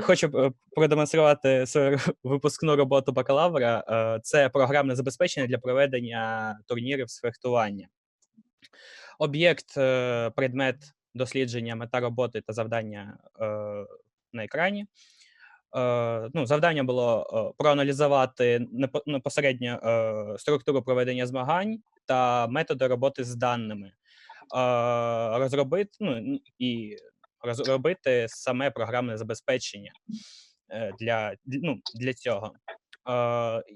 хочу продемонструвати свою випускну роботу бакалавра. Це програмне забезпечення для проведення турнірів з фехтування. Об'єкт, предмет дослідження, мета роботи та завдання на екрані. Ну, Завдання було проаналізувати непосередньо структуру проведення змагань та методи роботи з даними, розробити ну, і розробити саме програмне забезпечення е, для ну, для цього.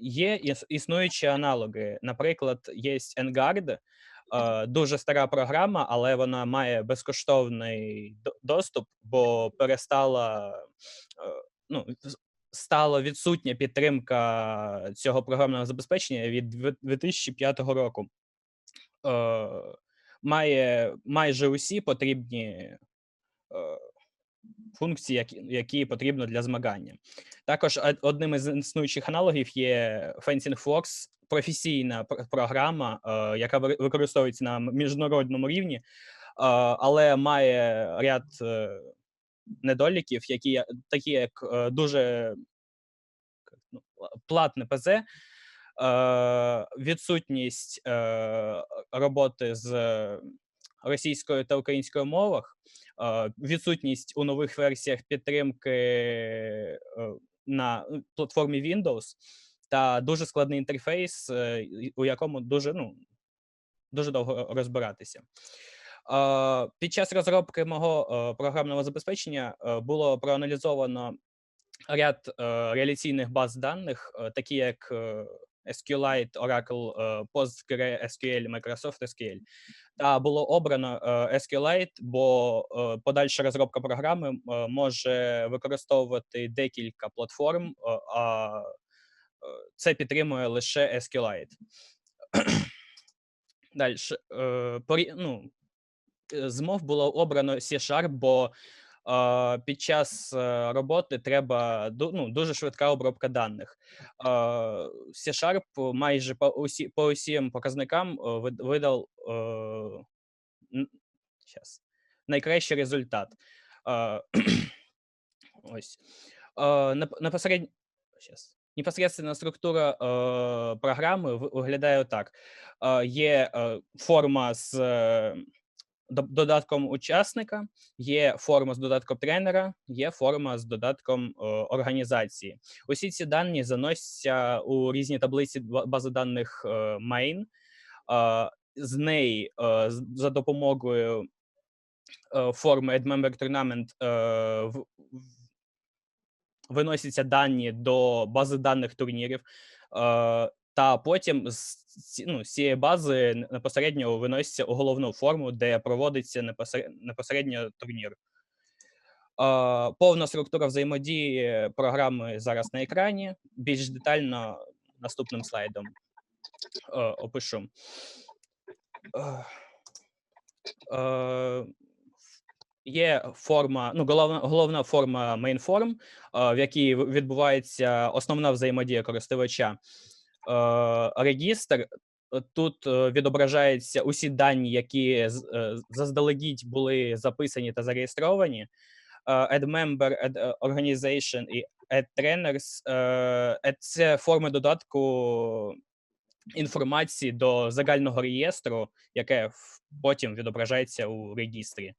Є існуючі аналоги. Наприклад, є Engard, дуже стара програма, але вона має безкоштовний доступ, бо перестала е, ну, стала відсутня підтримка цього програмного забезпечення від 2005 року. Е, Має майже усі потрібні е, функції, які потрібно для змагання. Також одним із існуючих аналогів є Fencing Fox, професійна програма, е, яка використовується на міжнародному рівні, е, але має ряд недоліків, які такі як дуже ну, платне ПЗ, відсутність роботи з російською та українською мовах, відсутність у нових версіях підтримки на ну, платформі Windows та дуже складний інтерфейс, у якому дуже ну, дуже довго розбиратися. Під час розробки мого програмного забезпечення було проаналізовано ряд реляційних баз даних, такі як SQLite, Oracle, PostgreSQL, Microsoft SQL. Та було обрано SQLite, бо подальша розробка програми може використовувати декілька платформ, а це підтримує лише SQLite. Далі, ну, з мов було обрано C-Sharp, бо е, під час роботи треба ну, дуже швидка обробка даних. Е, C-Sharp майже по усі по усім показникам видав е, найкращий результат. Е, ось. Е, непосередньо. Непосредственно структура е, програми виглядає так: е, є е, форма з додатком учасника, є форма з додатком тренера, є форма з додатком о, організації. Усі ці дані заносяться у різні таблиці бази даних е, main. Е, з неї е, за допомогою е, форми AddMember Tournament е, виносяться дані до бази даних турнірів. Е, та потім з ну, з цієї бази непосередньо виноситься у головну форму, де проводиться непосередньо турнір. Повна структура взаємодії програми зараз на екрані. Більш детально наступним слайдом опишу. Є форма, ну головна головна форма mainform, в якій відбувається основна взаємодія користувача регістр. Тут відображаються усі дані, які заздалегідь були записані та зареєстровані. Add member, add organization і trainers – це форми додатку інформації до загального реєстру, яке потім відображається у регістрі.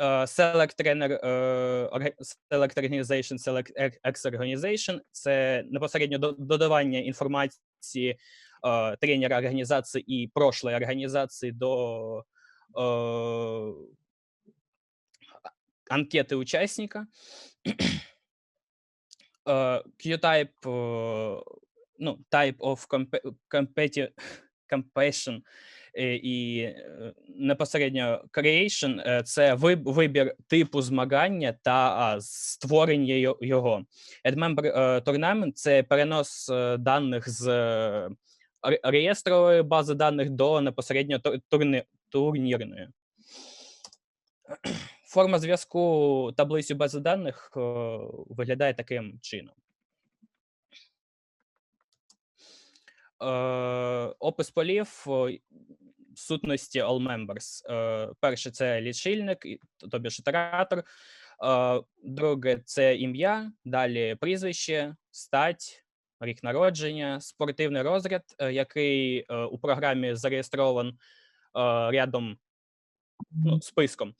Е, select Trainer, е, Select Organization, Select X Organization – це непосередньо додавання інформації е, тренера організації і прошлої організації до анкети учасника. Q-type, ну, type of compassion і е, непосередньо creation е, – це вибір типу змагання та створення його. Admember Tournament – це перенос даних з реєстрової бази даних до непосередньо турнірної. Форма зв'язку таблицю бази даних виглядає таким чином. Опис полів сутності All Members. Перше це лічильник, тобі ж ітератор. Е, Друге це ім'я, далі прізвище, стать, рік народження, спортивний розряд, е, який е, у програмі зареєстрован е, рядом ну, списком,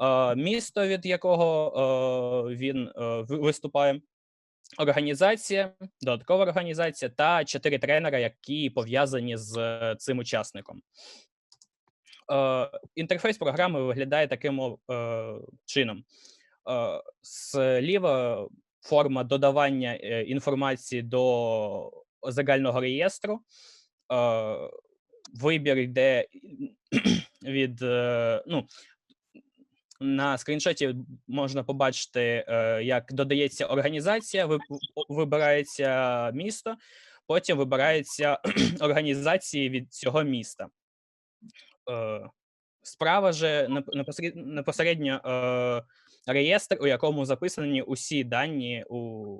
е, місто, від якого е, він е, виступає, організація, додаткова організація та чотири тренера, які пов'язані з е, цим учасником. Е, Інтерфейс програми виглядає таким е, чином. Е, Зліва форма додавання інформації до загального реєстру. Вибір йде від ну, на скріншоті можна побачити, як додається організація, ви- вибирається місто, потім вибираються організації від цього міста. Е, Справа же непосередньо е, реєстр, у якому записані усі дані у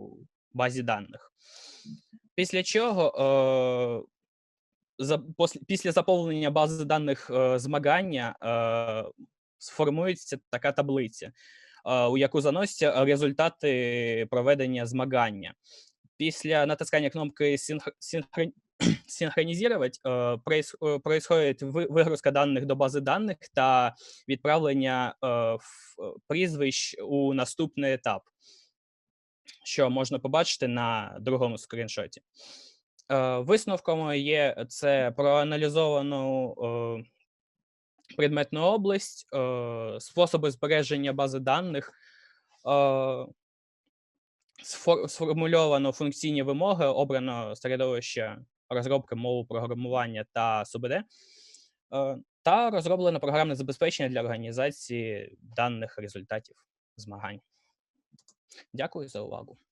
базі даних. Після чого е, після заповнення бази даних змагання сформується така таблиця, у яку заносяться результати проведення змагання. Після натискання кнопки синх- синхрон- синхронізувати е, е, происходить вигрузка даних до бази даних та відправлення е, прізвищ у наступний етап, що можна побачити на другому скріншоті. Е, Висновком є це проаналізовану е, предметну область, е, способи збереження бази даних, сформульовано функційні вимоги, обрано середовище розробки мови програмування та СУБД, е, та розроблено програмне забезпечення для організації даних результатів змагань. Дякую за увагу.